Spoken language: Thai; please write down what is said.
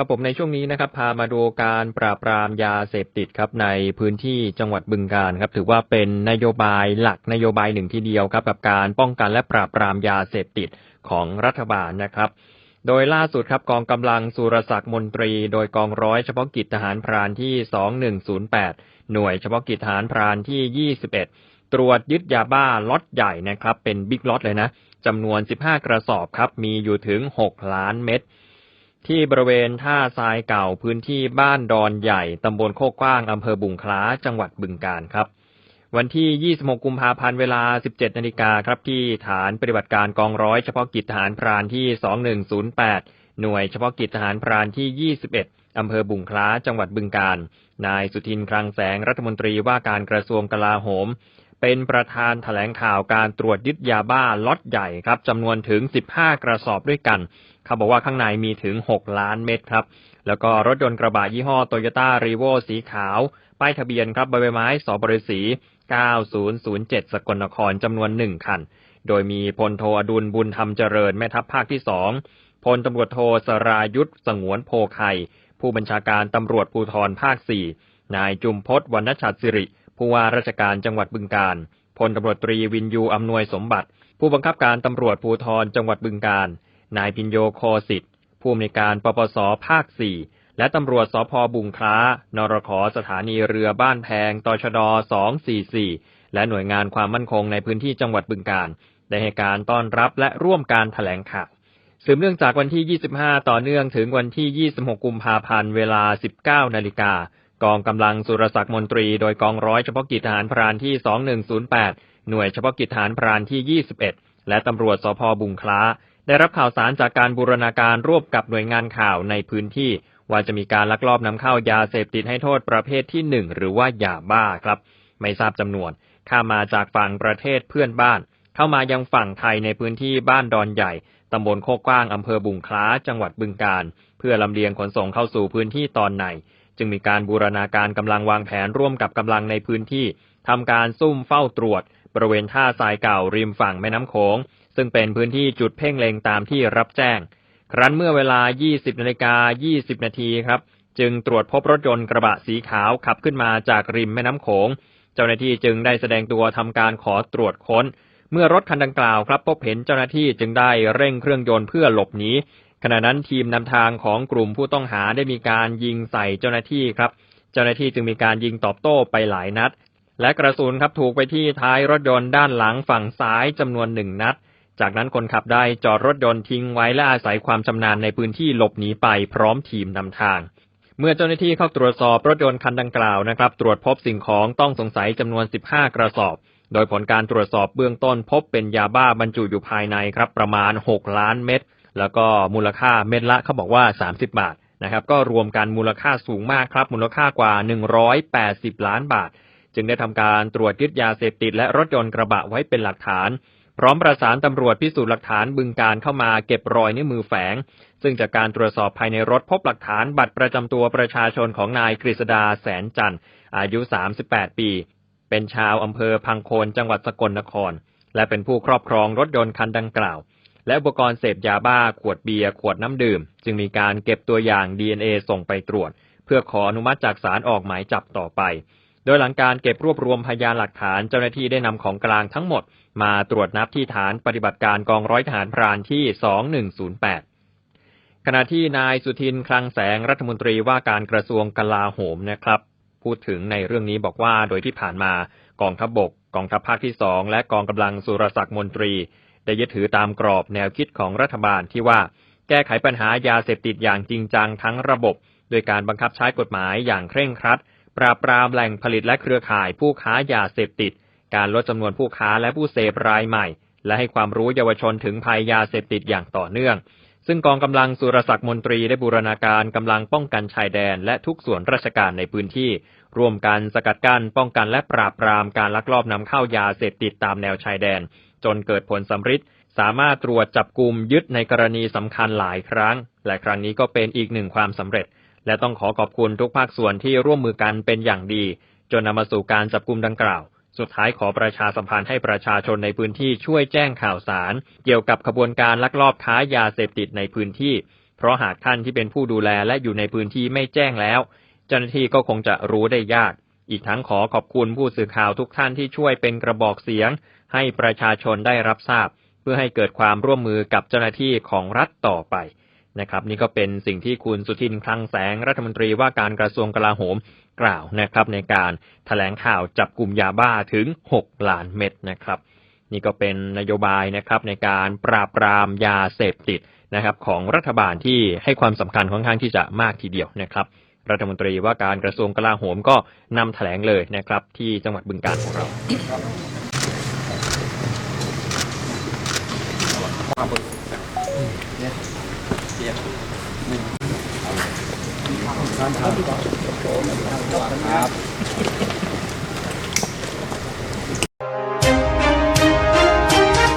ครับผมในช่วงนี้นะครับพามาดูการปราบปรามยาเสพติดครับในพื้นที่จังหวัดบึงกาฬครับถือว่าเป็นนโยบายหลักนโยบายหนึ่งทีเดียวครับกับการป้องกันและปราบปรามยาเสพติดของรัฐบาลนะครับ โดยล่าสุดครับกองกำลังสุรศักดิ์มนตรี โดยกองร้อยเฉพาะกิจทหารพรานที่ 2108 หน่วยเฉพาะกิจทหารพรานที่ 21 ตรวจยึดยาบ้าล็อตใหญ่นะครับเป็นบิ๊กล็อตเลยนะจำนวน 15 กระสอบครับมีอยู่ถึง 6 ล้านเม็ด ที่บริเวณท่าทรายเก่าพื้นที่บ้านดอนใหญ่ตำบลโคกกว้างอำเภอบุงคล้าจังหวัดบึงกาฬครับ วันที่ 26 กุมภาพันธ์เวลา 17 นาฬิกาครับที่ฐานปฏิบัติการกองร้อยเฉพาะกิจทหารพรานที่ 2108 หน่วยเฉพาะกิจทหารพรานที่ 21 อำเภอบุงคล้าจังหวัดบึงกาฬ นายสุทินคลังแสงรัฐมนตรีว่าการกระทรวงกลาโหม เป็นประธานแถลงข่าวการตรวจยึดยาบ้าล็อตใหญ่ครับจำนวนถึง 15 กระสอบด้วยกันเขาบอกว่าข้างในมีถึง 6 ล้านเม็ดครับ แล้วก็รถยนต์กระบะยี่ห้อโตโยต้ารีโวสีขาว ป้ายทะเบียนครับใบไม้สบริษี9007 สกลนครจำนวน1คัน โดยมีพลโทอดุลบุญธรรมเจริญแม่ทัพภาคที่2พลตำรวจโทสรายุทธสงวนโพไข่ผู้บัญชาการตำรวจภูธรภาค4นายจุมพศวรรณชัดสิริ ผู้ว่าราชการจังหวัดบึงกาฬพลตำรวจตรีวินยูอำนวยสมบัติ ผู้บังคับการตำรวจภูธรจังหวัดบึงกาฬ นายพินโยโคสิทธิ์ผู้อำนวยการปปสภาค 4 และตำรวจสพบุงคล้านรขสถานีเรือบ้านแพงตชด 244 และหน่วยงานความมั่นคงในพื้นที่จังหวัดบึงกาฬได้ให้การต้อนรับและร่วมการแถลงข่าวสืบเนื่องจากวันที่ 25 ต่อเนื่องถึงวันที่ 26 กุมภาพันธ์เวลา 19 นาฬิกากองกำลังสุรศักดิ์มนตรี โดยกองร้อยเฉพาะกิจทหารพรานที่ 2108 หน่วยเฉพาะกิจทหารพรานที่ 21 และตำรวจสพบุงคล้า ได้รับข่าวสารจากการบูรณาการร่วมกับหน่วยงานข่าวในพื้นที่ ว่าจะมีการลักลอบนำเข้ายาเสพติดให้โทษประเภทที่1หรือว่ายาบ้าครับ ไม่ทราบจำนวนข้ามาจากฝั่งประเทศเพื่อนบ้าน เข้ามายังฝั่งไทยในพื้นที่บ้านดอนใหญ่ตำบลโคกว้างอำเภอบุงคล้าจังหวัดบึงกาฬเพื่อลำเลียงขนส่งเข้าสู่พื้นที่ตอนใน จึงมีการบูรณาการกำลังวางแผนร่วมกับกำลังในพื้นที่ทำการซุ่มเฝ้าตรวจ บริเวณท่าทรายเก่าริมฝั่งแม่น้ำโขง ซึ่งเป็นพื้นที่จุดเพ่งเล็งตามที่รับแจ้ง ครั้นเมื่อเวลา 20นาฬิกา20 นาทีครับ จึงตรวจพบรถยนต์กระบะสีขาวขับขึ้นมาจากริมแม่น้ำโขง เจ้าหน้าที่จึงได้แสดงตัวทำการขอตรวจค้น เมื่อรถคันดังกล่าวครับพบเห็นเจ้าหน้าที่จึงได้เร่งเครื่องยนต์เพื่อหลบหนีขณะนั้นทีมนำทางของกลุ่มผู้ต้องหาได้มีการยิงใส่เจ้าหน้าที่ครับ เจ้าหน้าที่จึงมีการยิงตอบโต้ไปหลายนัด และกระสุนครับถูกไปที่ท้ายรถยนต์ด้านหลังฝั่งซ้ายจำนวนหนึ่งนัด จากนั้นคนขับได้จอดรถยนต์ทิ้งไว้และอาศัยความชำนาญในพื้นที่หลบหนีไปพร้อมทีมนำทาง เมื่อเจ้าหน้าที่เข้าตรวจสอบรถยนต์คันดังกล่าวนะครับ ตรวจพบสิ่งของต้องสงสัยจำนวน 15 กระสอบ โดยผลการตรวจสอบเบื้องต้นพบเป็นยาบ้าบรรจุอยู่ภายในครับประมาณ 6 ล้านเม็ด แล้วก็มูลค่าเม็ดละเขาบอกว่า 30 บาทนะครับ ก็รวมกันมูลค่าสูงมากครับ มูลค่ากว่า 180 ล้านบาท จึงได้ทำการตรวจยึดยาเสพติดและรถยนต์กระบะไว้เป็นหลักฐาน พร้อมประสานตำรวจพิสูจน์หลักฐานบึงการเข้ามาเก็บรอยนิ้วมือแฝง ซึ่งจากการตรวจสอบภายในรถพบหลักฐานบัตรประจำตัวประชาชนของนายกฤษดาแสนจันทร์อายุ 38 ปี เป็นชาวอำเภอพังโคนจังหวัดสกลนคร และเป็นผู้ครอบครองรถยนต์คันดังกล่าว และอุปกรณ์เสพยาบ้า ขวดเบียร์ขวดน้ำดื่ม จึงมีการเก็บตัวอย่าง DNA ส่งไปตรวจ เพื่อขออนุมัติจากศาลออกหมายจับต่อไป โดยหลังการเก็บรวบรวมพยานหลักฐานเจ้าหน้าที่ได้นำของกลางทั้งหมด มาตรวจนับที่ฐานปฏิบัติการกองร้อยทหารพรานที่ 2108 ขณะที่นายสุทินคลังแสงรัฐมนตรีว่าการกระทรวงกลาโหมนะครับ พูดถึงในเรื่องนี้บอกว่าโดยที่ผ่านมากองทัพบบก กองทัพภาคที่สองและกองกำลังสุรศักดิ์มนตรี ได้ยึดถือตามกรอบแนวคิดของรัฐบาลที่ว่าแก้ไขปัญหายาเสพติดอย่างจริงจังทั้งระบบ โดยการบังคับใช้กฎหมายอย่างเคร่งครัด ปราบปรามแหล่งผลิตและเครือข่ายผู้ค้ายาเสพติด การลดจำนวนผู้ค้าและผู้เสพรายใหม่ และให้ความรู้เยาวชนถึงภัยยาเสพติดอย่างต่อเนื่อง ซึ่งกองกำลังสุรศักดิ์มนตรีได้บูรณาการกำลังป้องกันชายแดน และทุกส่วนราชการในพื้นที่ ร่วมกันสกัดกั้นป้องกันและปราบปรามการลักลอบนำเข้ายาเสพติดตามแนวชายแดน จนเกิดผลสำฤทธิ์สามารถตรวจจับกลุ่มยึดในกรณีสำคัญหลายครั้ง และครั้งนี้ก็เป็นอีกหนึ่งความสำเร็จ และต้องขอขอบคุณทุกภาคส่วนที่ร่วมมือกันเป็นอย่างดี จนนำมาสู่การจับกลุ่มดังกล่าว สุดท้ายขอประชาสัมพันธ์ให้ประชาชนในพื้นที่ช่วยแจ้งข่าวสาร เกี่ยวกับขบวนการลักลอบค้ายาเสพติดในพื้นที่ เพราะหากท่านที่เป็นผู้ดูแลและอยู่ในพื้นที่ไม่แจ้งแล้ว เจ้าหน้าที่ก็คงจะรู้ได้ยาก อีกทั้งขอขอบคุณผู้สื่อข่าวทุกท่านที่ช่วยเป็นกระบอกเสียง ให้ประชาชนได้รับทราบ เพื่อให้เกิดความร่วมมือกับเจ้าหน้าที่ของรัฐต่อไป นะครับ นี่ก็เป็นสิ่งที่คุณสุทินคลังแสงรัฐมนตรีว่าการกระทรวงกลาโหมกล่าวนะครับ ในการแถลงข่าวจับกลุ่มยาบ้าถึง 6 ล้านเม็ดนะครับ นี่ก็เป็นนโยบายนะครับในการปราบปรามยาเสพติดนะครับ ของรัฐบาลที่ให้ความสำคัญค่อนข้างที่จะมากทีเดียวนะครับ รัฐมนตรีว่าการกระทรวงกลาโหมก็นำแถลงเลยนะครับ ที่จังหวัดบึงกาฬของเรา